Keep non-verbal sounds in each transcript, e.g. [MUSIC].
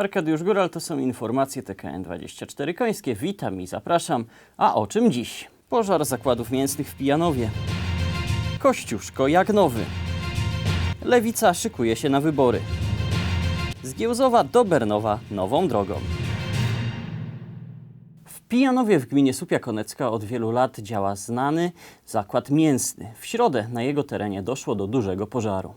Arkadiusz Góral, to są informacje TKN24 Końskie. Witam i zapraszam. A o czym dziś? Pożar zakładów mięsnych w Pijanowie. Kościuszko jak nowy. Lewica szykuje się na wybory. Z Giełzowa do Bernowa nową drogą. Pijanowie w gminie Supia Konecka od wielu lat działa znany zakład mięsny. W środę na jego terenie doszło do dużego pożaru.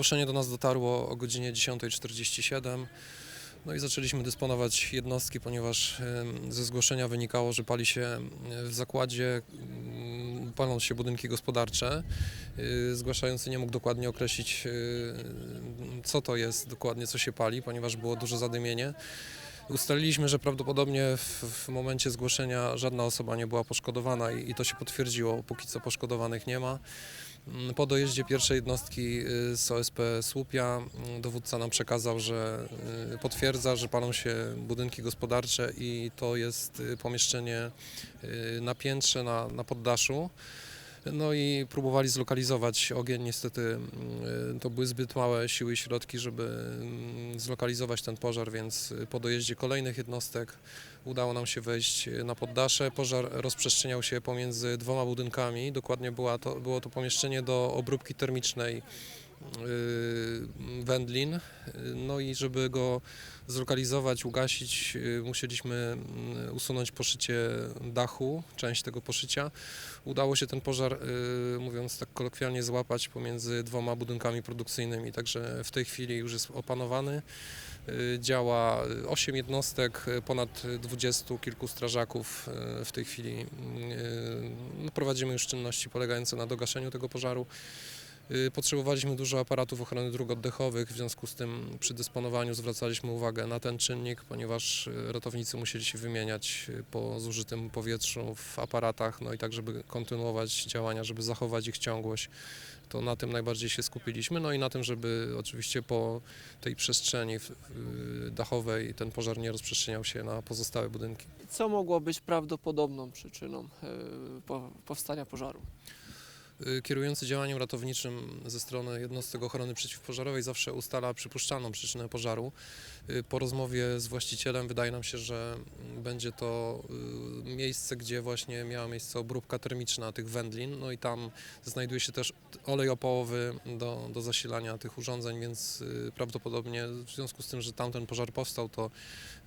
Zgłoszenie do nas dotarło o godzinie 10.47. No i zaczęliśmy dysponować jednostki, ponieważ ze zgłoszenia wynikało, że pali się w zakładzie, mm, palą się budynki gospodarcze. Y, Zgłaszający nie mógł dokładnie określić, y, co to jest dokładnie, co się pali, ponieważ było duże zadymienie. Ustaliliśmy, że prawdopodobnie w, w momencie zgłoszenia żadna osoba nie była poszkodowana i, i to się potwierdziło. Póki co poszkodowanych nie ma. Mm, Po dojeździe pierwszej jednostki y, z OSP Słupia mm, dowódca nam przekazał, że y, potwierdza, że palą się budynki gospodarcze i to jest y, pomieszczenie na piętrze, na, na poddaszu. No i próbowali zlokalizować ogień. Niestety mm, to były zbyt małe siły i środki, żeby zlokalizować ten pożar, więc po dojeździe kolejnych jednostek udało nam się wejść y, na poddasze. Pożar rozprzestrzeniał się pomiędzy dwoma budynkami. Dokładnie była to, było to pomieszczenie do obróbki termicznej y, wędlin. Y, No i żeby go zlokalizować, ugasić, musieliśmy mm, usunąć poszycie dachu, część tego poszycia. Udało się ten pożar, mówiąc tak kolokwialnie, złapać pomiędzy dwoma budynkami produkcyjnymi, także w tej chwili już jest opanowany. Y, Działa 8 jednostek, ponad 20 kilku strażaków y, w tej chwili. y, no, Prowadzimy już czynności polegające na dogaszeniu tego pożaru. Y, Potrzebowaliśmy dużo aparatów ochrony dróg oddechowych, w związku z tym przy dysponowaniu zwracaliśmy uwagę na ten czynnik, ponieważ y, ratownicy musieli się wymieniać y, po zużytym powietrzu w aparatach, no i tak, żeby kontynuować działania, żeby zachować ich ciągłość. To na tym najbardziej się skupiliśmy, no i na tym, żeby oczywiście po tej przestrzeni dachowej ten pożar nie rozprzestrzeniał się na pozostałe budynki. Co mogło być prawdopodobną przyczyną po- powstania pożaru? Y, Kierujący działaniem ratowniczym ze strony jednostek ochrony przeciwpożarowej zawsze ustala przypuszczalną przyczynę pożaru. Y, Po rozmowie z właścicielem wydaje nam się, że mm, będzie to y, miejsce, gdzie właśnie miała miejsce obróbka termiczna tych wędlin, no i tam znajduje się też olej opałowy do, do zasilania tych urządzeń, więc prawdopodobnie w związku z tym, że tamten pożar powstał, to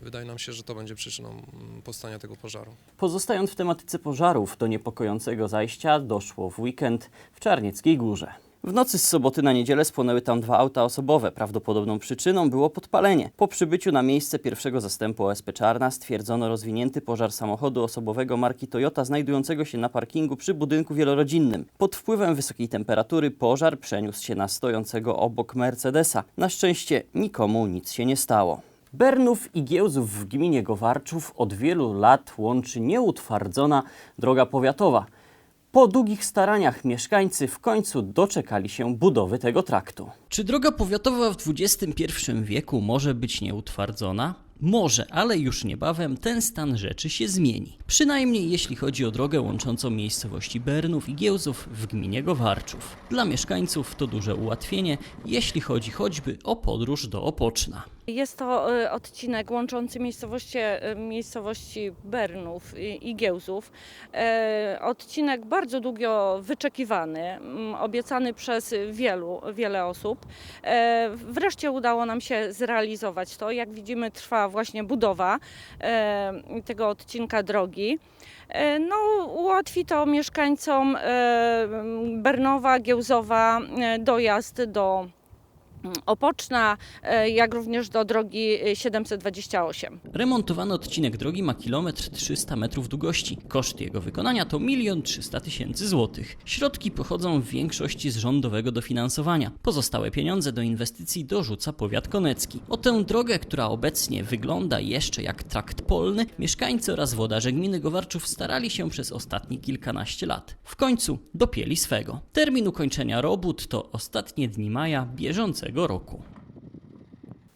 wydaje nam się, że to będzie przyczyną mm, powstania tego pożaru. Pozostając w tematyce pożarów, do niepokojącego zajścia doszło w weekend w Czarnieckiej Górze. W nocy z soboty na niedzielę spłonęły tam dwa auta osobowe. Prawdopodobną przyczyną było podpalenie. Po przybyciu na miejsce pierwszego zastępu OSP Czarna stwierdzono rozwinięty pożar samochodu osobowego marki Toyota znajdującego się na parkingu przy budynku wielorodzinnym. Pod wpływem wysokiej temperatury pożar przeniósł się na stojącego obok Mercedesa. Na szczęście nikomu nic się nie stało. Bernów i Giełzów w gminie Gowarczów od wielu lat łączy nieutwardzona droga powiatowa. Po długich staraniach mieszkańcy w końcu doczekali się budowy tego traktu. Czy droga powiatowa w XXI wieku może być nieutwardzona? Może, ale już niebawem ten stan rzeczy się zmieni. Przynajmniej jeśli chodzi o drogę łączącą miejscowości Bernów i Giełzów w gminie Gowarczów. Dla mieszkańców to duże ułatwienie, jeśli chodzi choćby o podróż do Opoczna. Jest to y, odcinek łączący miejscowości, y, miejscowości Bernów i, Giełzów. E, Odcinek bardzo długo wyczekiwany, obiecany przez wielu, wiele osób. E, Wreszcie udało nam się zrealizować to. Jak widzimy, trwa właśnie budowa e, tego odcinka drogi. No, ułatwi to mieszkańcom Bernowa, Giełzowa dojazd do Opoczna, e, jak również do drogi e, 728. Remontowany odcinek drogi ma kilometr 300 metrów długości. Koszt jego wykonania to 1 300 tysięcy złotych. Środki pochodzą w większości z rządowego dofinansowania. Pozostałe pieniądze do inwestycji dorzuca powiat konecki. O tę drogę, która obecnie wygląda jeszcze jak trakt polny, mieszkańcy oraz włodarze gminy Gowarczów starali się przez ostatnie kilkanaście lat. W końcu dopięli swego. Termin ukończenia robót to ostatnie dni maja bieżącego roku.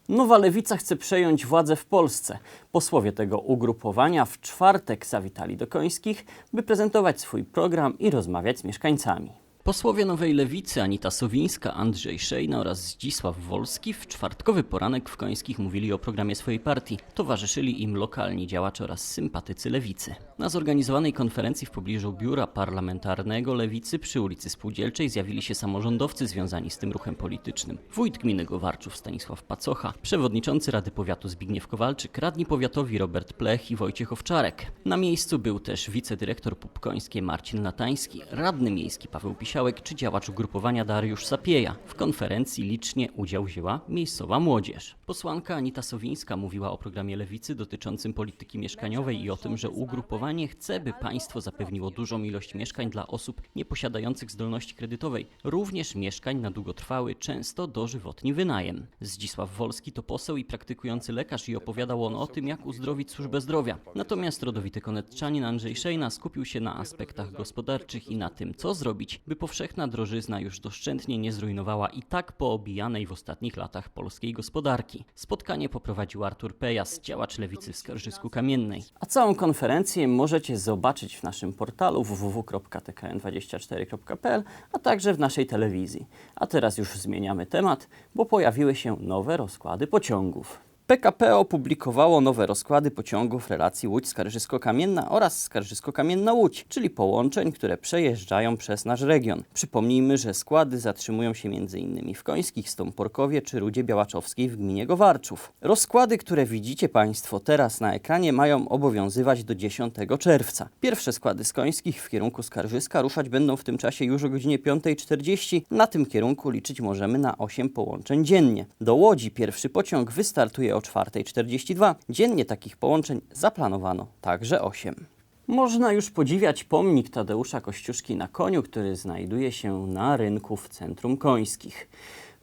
Nowa Lewica chce przejąć władzę w Polsce. Posłowie tego ugrupowania w czwartek zawitali do Końskich, by prezentować swój program i rozmawiać z mieszkańcami. Posłowie Nowej Lewicy Anita Sowińska, Andrzej Szejna oraz Zdzisław Wolski w czwartkowy poranek w Końskich mówili o programie swojej partii. Towarzyszyli im lokalni działacze oraz sympatycy Lewicy. Na zorganizowanej konferencji w pobliżu biura parlamentarnego Lewicy przy ulicy Spółdzielczej zjawili się samorządowcy związani z tym ruchem politycznym. Wójt gminy Gowarczów Stanisław Pacocha, przewodniczący Rady Powiatu Zbigniew Kowalczyk, radni powiatowi Robert Plech i Wojciech Owczarek. Na miejscu był też wicedyrektor Pup Końskie Marcin Latański, radny miejski Paweł Pisiałek czy działacz ugrupowania Dariusz Sapieja. W konferencji licznie udział wzięła miejscowa młodzież. Posłanka Anita Sowińska mówiła o programie Lewicy dotyczącym polityki mieszkaniowej i o tym, że ugrupowanie chce, by państwo zapewniło dużą ilość mieszkań dla osób nieposiadających zdolności kredytowej, również mieszkań na długotrwały, często dożywotni wynajem. Zdzisław Wolski to poseł i praktykujący lekarz i opowiadał on o tym, jak uzdrowić służbę zdrowia. Natomiast rodowity konecczanin Andrzej Szejna skupił się na aspektach gospodarczych i na tym, co zrobić, by powszechna drożyzna już doszczętnie nie zrujnowała i tak poobijanej w ostatnich latach polskiej gospodarki. Spotkanie poprowadził Artur Pejas, działacz lewicy w Skarżysku Kamiennej. A całą konferencję możecie zobaczyć w naszym portalu www.tkn24.pl, a także w naszej telewizji. A teraz już zmieniamy temat, bo pojawiły się nowe rozkłady pociągów. PKP opublikowało nowe rozkłady pociągów relacji Łódź-Skarżysko-Kamienna oraz Skarżysko-Kamienna-Łódź, czyli połączeń, które przejeżdżają przez nasz region. Przypomnijmy, że składy zatrzymują się m.in. w Końskich, Stąporkowie czy Rudzie Białaczowskiej w gminie Gowarczów. Rozkłady, które widzicie Państwo teraz na ekranie mają obowiązywać do 10 czerwca. Pierwsze składy z Końskich w kierunku Skarżyska ruszać będą w tym czasie już o godzinie 5.40. Na tym kierunku liczyć możemy na 8 połączeń dziennie. Do Łodzi pierwszy pociąg wystartuje o 4.42. Dziennie takich połączeń zaplanowano także 8. Można już podziwiać pomnik Tadeusza Kościuszki na koniu, który znajduje się na rynku w centrum Końskich.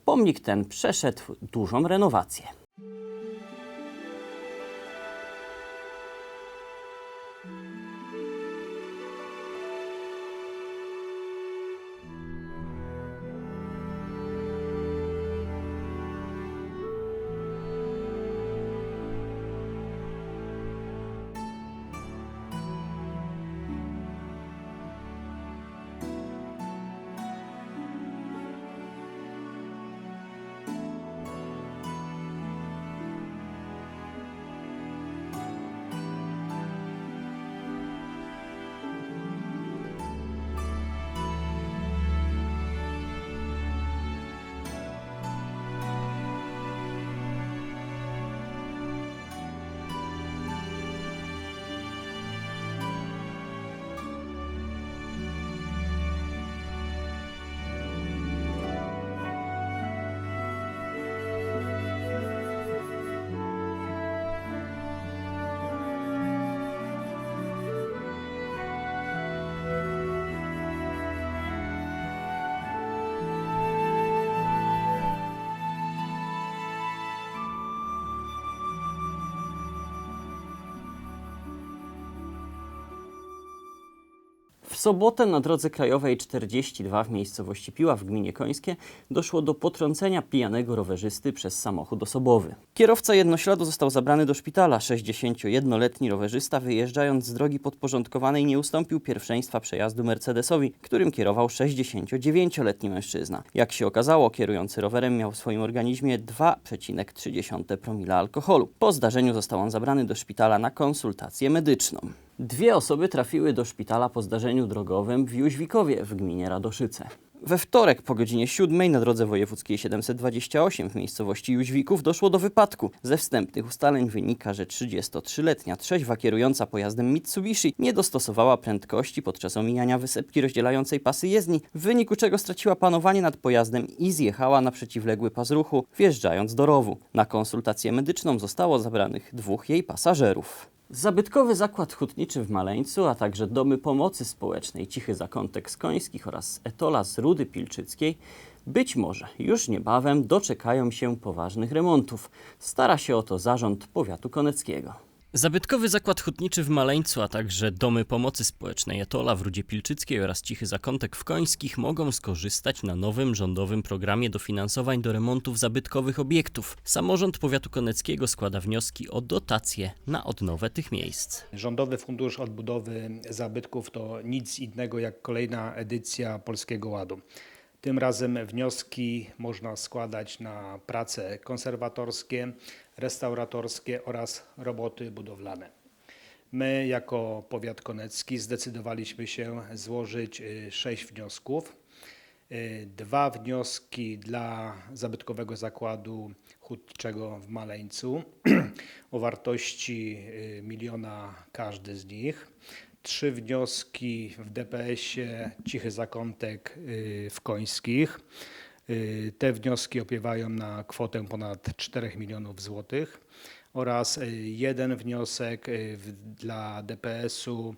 Pomnik ten przeszedł dużą renowację. Sobotę na drodze krajowej 42 w miejscowości Piła w gminie Końskie doszło do potrącenia pijanego rowerzysty przez samochód osobowy. Kierowca jednośladu został zabrany do szpitala. 61-letni rowerzysta wyjeżdżając z drogi podporządkowanej nie ustąpił pierwszeństwa przejazdu Mercedesowi, którym kierował 69-letni mężczyzna. Jak się okazało, kierujący rowerem miał w swoim organizmie 2,3 promila alkoholu. Po zdarzeniu został on zabrany do szpitala na konsultację medyczną. Dwie osoby trafiły do szpitala po zdarzeniu drogowym w Jóźwikowie w gminie Radoszyce. We wtorek po godzinie 7 na drodze wojewódzkiej 728 w miejscowości Jóźwików doszło do wypadku. Ze wstępnych ustaleń wynika, że 33-letnia trzeźwa kierująca pojazdem Mitsubishi nie dostosowała prędkości podczas omijania wysepki rozdzielającej pasy jezdni, w wyniku czego straciła panowanie nad pojazdem i zjechała na przeciwległy pas ruchu, wjeżdżając do rowu. Na konsultację medyczną zostało zabranych dwóch jej pasażerów. Zabytkowy zakład hutniczy w Maleńcu, a także domy pomocy społecznej Cichy Zakątek Skońskich oraz Etola z Rudy Pilczyckiej być może już niebawem doczekają się poważnych remontów. Stara się o to zarząd powiatu koneckiego. Zabytkowy zakład hutniczy w Maleńcu, a także domy pomocy społecznej Etola w Rudzie Pilczyckiej oraz Cichy Zakątek w Końskich mogą skorzystać na nowym rządowym programie dofinansowań do remontów zabytkowych obiektów. Samorząd powiatu koneckiego składa wnioski o dotacje na odnowę tych miejsc. Rządowy Fundusz Odbudowy Zabytków to nic innego jak kolejna edycja Polskiego Ładu. Tym razem wnioski można składać na prace konserwatorskie, restauratorskie oraz roboty budowlane. My, jako powiat konecki, zdecydowaliśmy się złożyć y, sześć wniosków. Y, Dwa wnioski dla zabytkowego zakładu hutniczego w Maleńcu [CLEARS THROAT] o wartości y, miliona każdy z nich. Trzy wnioski w DPS-ie Cichy Zakątek y, w Końskich. Y, Te wnioski opiewają na kwotę ponad 4 milionów złotych oraz y, jeden wniosek dla DPS-u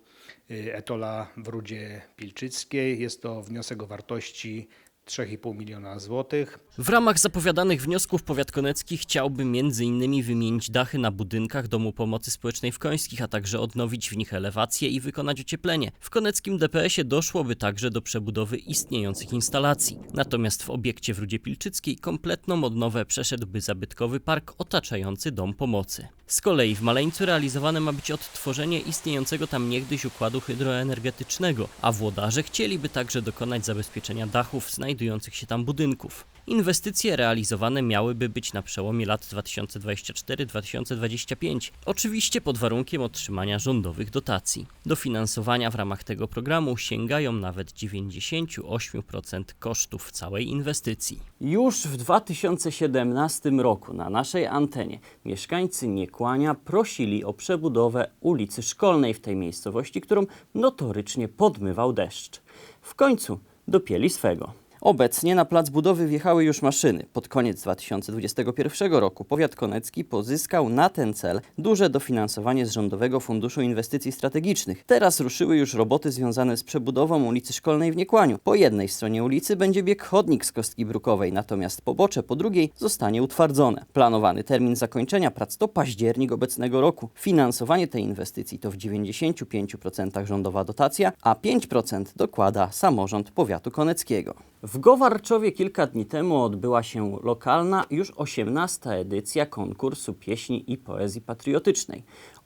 Etola w Rudzie Pilczyckiej. Jest to wniosek o wartości 3,5 miliona złotych. W ramach zapowiadanych wniosków powiat konecki chciałby m.in. wymienić dachy na budynkach Domu Pomocy Społecznej w Końskich, a także odnowić w nich elewacje i wykonać ocieplenie. W koneckim DPS-ie doszłoby także do przebudowy istniejących instalacji. Natomiast w obiekcie w Rudzie Pilczyckiej kompletną odnowę przeszedłby zabytkowy park otaczający Dom Pomocy. Z kolei w Maleńcu realizowane ma być odtworzenie istniejącego tam niegdyś układu hydroenergetycznego, a włodarze chcieliby także dokonać zabezpieczenia dachów znajdujących się tam budynków. Inwestycje realizowane miałyby być na przełomie lat 2024-2025, oczywiście pod warunkiem otrzymania rządowych dotacji. Dofinansowania w ramach tego programu sięgają nawet 98% kosztów całej inwestycji. Już w 2017 roku na naszej antenie mieszkańcy Niekłania prosili o przebudowę ulicy Szkolnej w tej miejscowości, którą notorycznie podmywał deszcz. W końcu dopięli swego. Obecnie na plac budowy wjechały już maszyny. Pod koniec 2021 roku powiat konecki pozyskał na ten cel duże dofinansowanie z Rządowego Funduszu Inwestycji Strategicznych. Teraz ruszyły już roboty związane z przebudową ulicy Szkolnej w Niekłaniu. Po jednej stronie ulicy będzie bieg chodnik z Kostki Brukowej, natomiast pobocze po drugiej zostanie utwardzone. Planowany termin zakończenia prac to październik obecnego roku. Finansowanie tej inwestycji to w 95% rządowa dotacja, a 5% dokłada samorząd powiatu koneckiego. W Gowarczowie kilka dni temu odbyła się lokalna, już 18. edycja konkursu pieśni i poezji patriotycznej.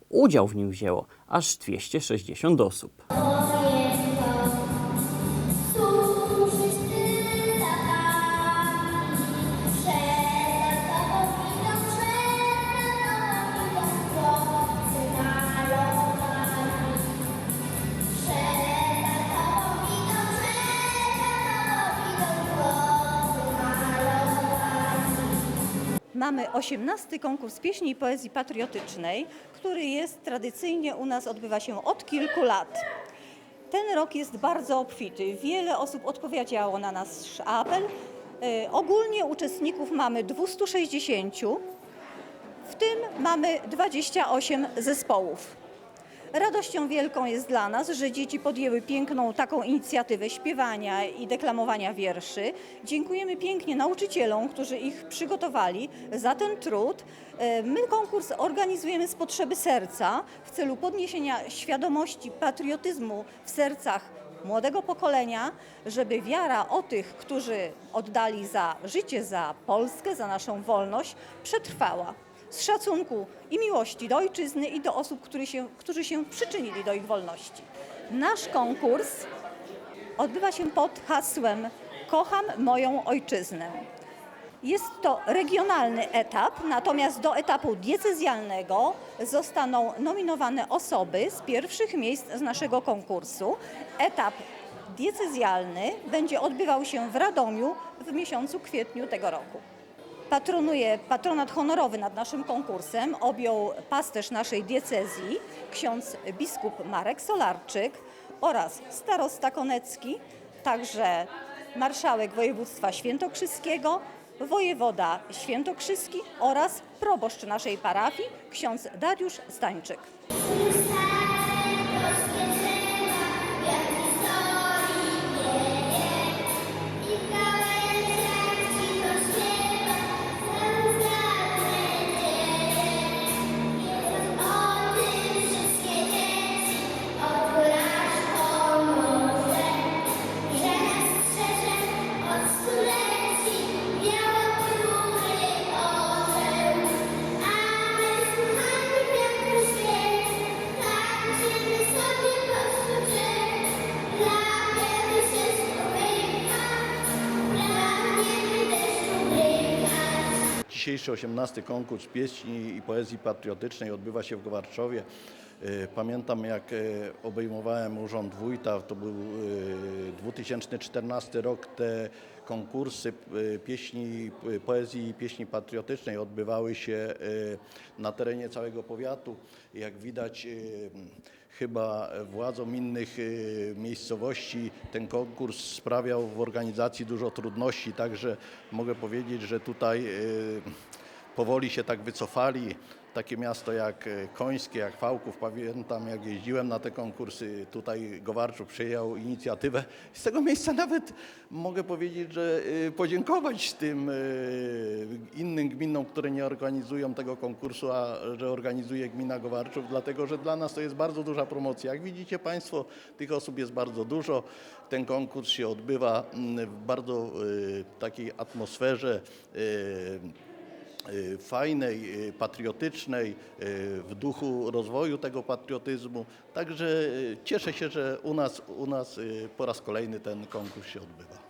Udział w nim wzięło aż 260 osób. Mamy 18 konkurs pieśni i poezji patriotycznej, który jest tradycyjnie u nas odbywa się od kilku lat. Ten rok jest bardzo obfity. Wiele osób odpowiedziało na nasz apel. E, Ogólnie uczestników mamy 260, w tym mamy 28 zespołów. Radością wielką jest dla nas, że dzieci podjęły piękną taką inicjatywę śpiewania i deklamowania wierszy. Dziękujemy pięknie nauczycielom, którzy ich przygotowali za ten trud. E, My konkurs organizujemy z potrzeby serca w celu podniesienia świadomości patriotyzmu w sercach młodego pokolenia, żeby wiara o tych, którzy oddali za życie, za Polskę, za naszą wolność, przetrwała z szacunku i miłości do ojczyzny i do osób, którzy się, którzy się przyczynili do ich wolności. Nasz konkurs odbywa się pod hasłem Kocham moją ojczyznę. Jest to regionalny etap, natomiast do etapu diecezjalnego zostaną nominowane osoby z pierwszych miejsc z naszego konkursu. Etap diecezjalny będzie odbywał się w Radomiu w miesiącu kwietniu tego roku. Patronuje patronat honorowy nad naszym konkursem objął pasterz naszej diecezji, ksiądz biskup Marek Solarczyk oraz starosta konecki, także marszałek województwa świętokrzyskiego, wojewoda świętokrzyski oraz proboszcz naszej parafii, ksiądz Dariusz Stańczyk. Dzisiejszy 18 konkurs pieśni i poezji patriotycznej odbywa się w Gowarczowie. E, Pamiętam jak e, obejmowałem urząd wójta, to był e, 2014 rok, te konkursy e, pieśni, e, poezji i pieśni patriotycznej odbywały się e, na terenie całego powiatu. Jak widać e, chyba władzom innych e, miejscowości ten konkurs sprawiał w organizacji dużo trudności, także mogę powiedzieć, że tutaj e, powoli się tak wycofali. Takie miasto jak e, Końskie, jak Fałków, pamiętam jak jeździłem na te konkursy, tutaj Gowarczuk przyjął inicjatywę. Z tego miejsca nawet mogę powiedzieć, że e, podziękować tym e, innym gminom, które nie organizują tego konkursu, a że organizuje gmina Gowarczuk, dlatego że dla nas to jest bardzo duża promocja. Jak widzicie Państwo, tych osób jest bardzo dużo. Ten konkurs się odbywa mm, w bardzo takiej atmosferze fajnej, y, patriotycznej, y, w duchu rozwoju tego patriotyzmu. Także y, cieszę się, że u nas, u nas y, po raz kolejny ten konkurs się odbywa.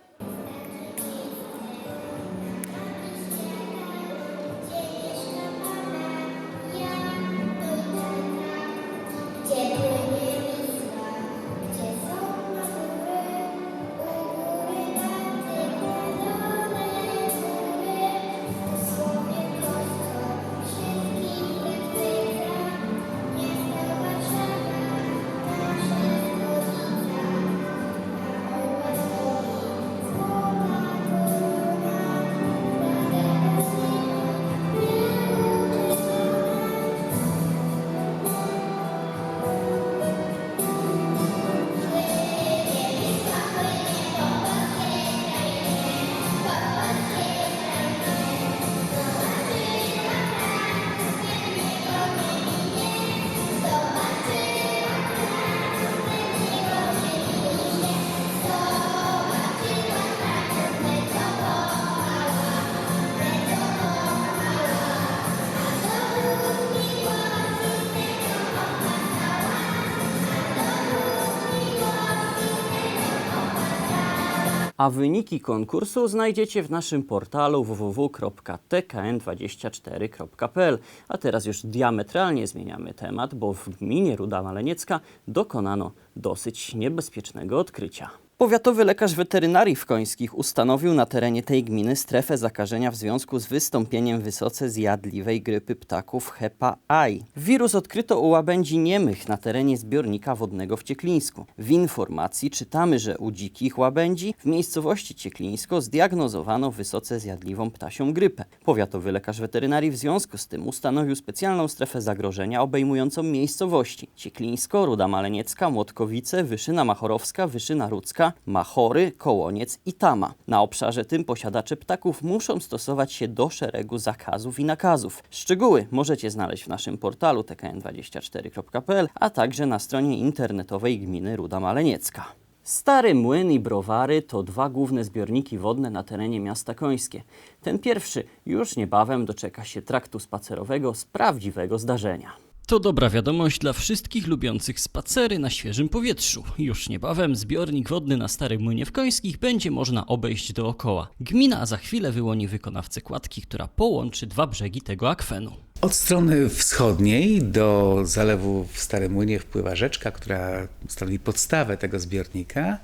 A wyniki konkursu znajdziecie w naszym portalu www.tkn24.pl. A teraz już diametralnie zmieniamy temat, bo w gminie Ruda Maleniecka dokonano dosyć niebezpiecznego odkrycia. Powiatowy lekarz weterynarii w Końskich ustanowił na terenie tej gminy strefę zakażenia w związku z wystąpieniem wysoce zjadliwej grypy ptaków Hepa I. Wirus odkryto u łabędzi niemych na terenie zbiornika wodnego w Cieklińsku. W informacji czytamy, że u dzikich łabędzi w miejscowości Cieklińsko zdiagnozowano wysoce zjadliwą ptasią grypę. Powiatowy lekarz weterynarii w związku z tym ustanowił specjalną strefę zagrożenia obejmującą miejscowości Cieklińsko, Ruda Maleniecka, Młotkowice, Wyszyna Machorowska, Wyszyna Rudzka, Machory, Kołoniec i Tama. Na obszarze tym posiadacze ptaków muszą stosować się do szeregu zakazów i nakazów. Szczegóły możecie znaleźć w naszym portalu tkn24.pl, a także na stronie internetowej gminy Ruda Maleniecka. Stary Młyn i Browary to dwa główne zbiorniki wodne na terenie miasta Końskie. Ten pierwszy już niebawem doczeka się traktu spacerowego z prawdziwego zdarzenia. To dobra wiadomość dla wszystkich lubiących spacery na świeżym powietrzu. Już niebawem zbiornik wodny na Starym Młynie w Końskich będzie można obejść dookoła. Gmina za chwilę wyłoni wykonawcę kładki, która połączy dwa brzegi tego akwenu. Od strony wschodniej do zalewu w Starym Młynie wpływa rzeczka, która stanowi podstawę tego zbiornika.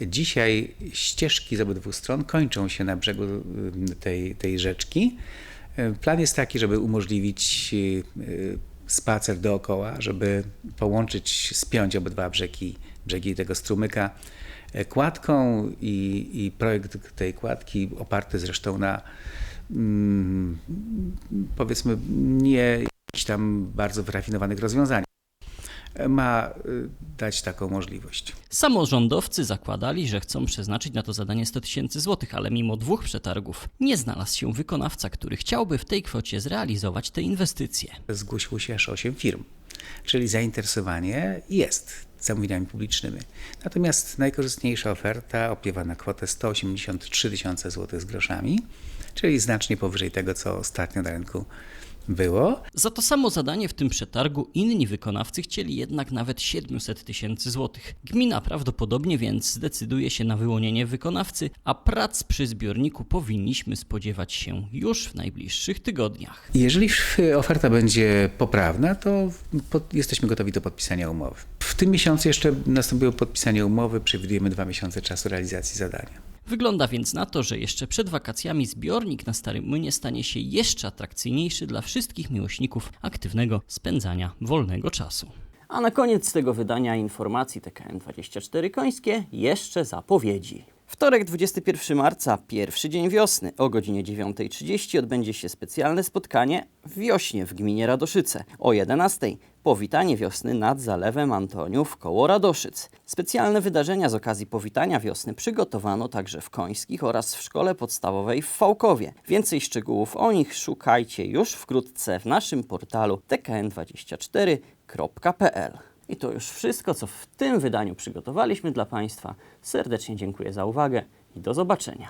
Dzisiaj ścieżki z obydwu stron kończą się na brzegu y, tej, tej rzeczki. Y, Plan jest taki, żeby umożliwić y, spacer dookoła, żeby połączyć, spiąć obydwa brzegi, brzegi tego strumyka e, kładką i, i projekt tej kładki oparty zresztą na mm, powiedzmy nie jakichś tam bardzo wyrafinowanych rozwiązaniach ma y, dać taką możliwość. Samorządowcy zakładali, że chcą przeznaczyć na to zadanie 100 tysięcy złotych, ale mimo dwóch przetargów nie znalazł się wykonawca, który chciałby w tej kwocie zrealizować te inwestycje. Zgłosiło się aż 8 firm, czyli zainteresowanie jest zamówieniami publicznymi. Natomiast najkorzystniejsza oferta opiewa na kwotę 183 tysiące złotych z groszami, czyli znacznie powyżej tego, co ostatnio na rynku było. Za to samo zadanie w tym przetargu inni wykonawcy chcieli jednak nawet 700 tysięcy złotych. Gmina prawdopodobnie więc zdecyduje się na wyłonienie wykonawcy, a prac przy zbiorniku powinniśmy spodziewać się już w najbliższych tygodniach. Jeżeli oferta będzie poprawna, to jesteśmy gotowi do podpisania umowy. W tym miesiącu jeszcze nastąpiło podpisanie umowy, przewidujemy dwa miesiące czasu realizacji zadania. Wygląda więc na to, że jeszcze przed wakacjami zbiornik na Starym Młynie stanie się jeszcze atrakcyjniejszy dla wszystkich miłośników aktywnego spędzania wolnego czasu. A na koniec tego wydania informacji TKN24 Końskie jeszcze zapowiedzi. Wtorek 21 marca, pierwszy dzień wiosny, o godzinie 9.30 odbędzie się specjalne spotkanie w Wiośnie w gminie Radoszyce. O 11.00 powitanie wiosny nad Zalewem Antoniów koło Radoszyc. Specjalne wydarzenia z okazji powitania wiosny przygotowano także w Końskich oraz w szkole podstawowej w Fałkowie. Więcej szczegółów o nich szukajcie już wkrótce w naszym portalu tkn24.pl. I to już wszystko, co w tym wydaniu przygotowaliśmy dla Państwa. Serdecznie dziękuję za uwagę i do zobaczenia.